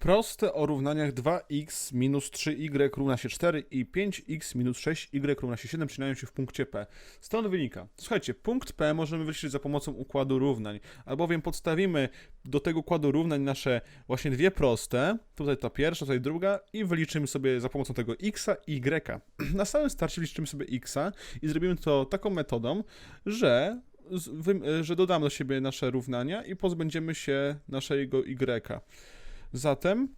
Proste o równaniach 2x minus 3y równa się 4 i 5x minus 6y równa się 7 przyczyniają się w punkcie P. Stąd wynika. Słuchajcie, punkt P możemy wyliczyć za pomocą układu równań, albowiem podstawimy do tego układu równań nasze właśnie dwie proste, tutaj ta pierwsza, tutaj druga i wyliczymy sobie za pomocą tego x i y. Na samym starcie liczymy sobie x i zrobimy to taką metodą, że że dodamy do siebie nasze równania i pozbędziemy się naszego y. Zatem,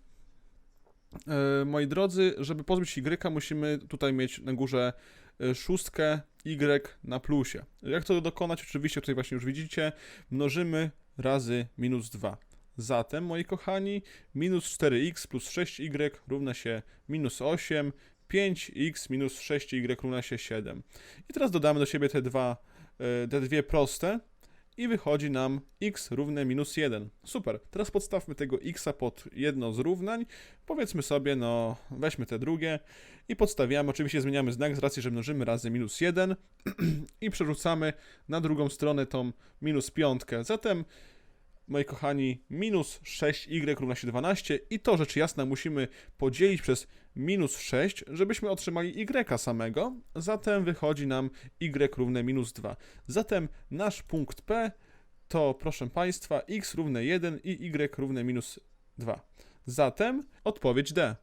e, moi drodzy, żeby pozbyć y, musimy tutaj mieć na górze e, szóstkę y na plusie. Jak to dokonać? Oczywiście tutaj właśnie już widzicie, mnożymy razy minus 2. Zatem, moi kochani, minus 4x plus 6y równa się minus 8, 5x minus 6y równa się 7. I teraz dodamy do siebie te, dwa, e, te dwie proste i wychodzi nam x równe minus 1. Super. Teraz podstawmy tego x pod jedno z równań. Powiedzmy sobie, no weźmy te drugie i podstawiamy. Oczywiście zmieniamy znak z racji, że mnożymy razy minus 1 i przerzucamy na drugą stronę tą minus piątkę. Zatem moi kochani, minus 6y równa się 12 i to rzecz jasna musimy podzielić przez minus 6, żebyśmy otrzymali y samego, zatem wychodzi nam y równe minus 2. Zatem nasz punkt P to, proszę Państwa, x równe 1 i y równe minus 2. Zatem odpowiedź D.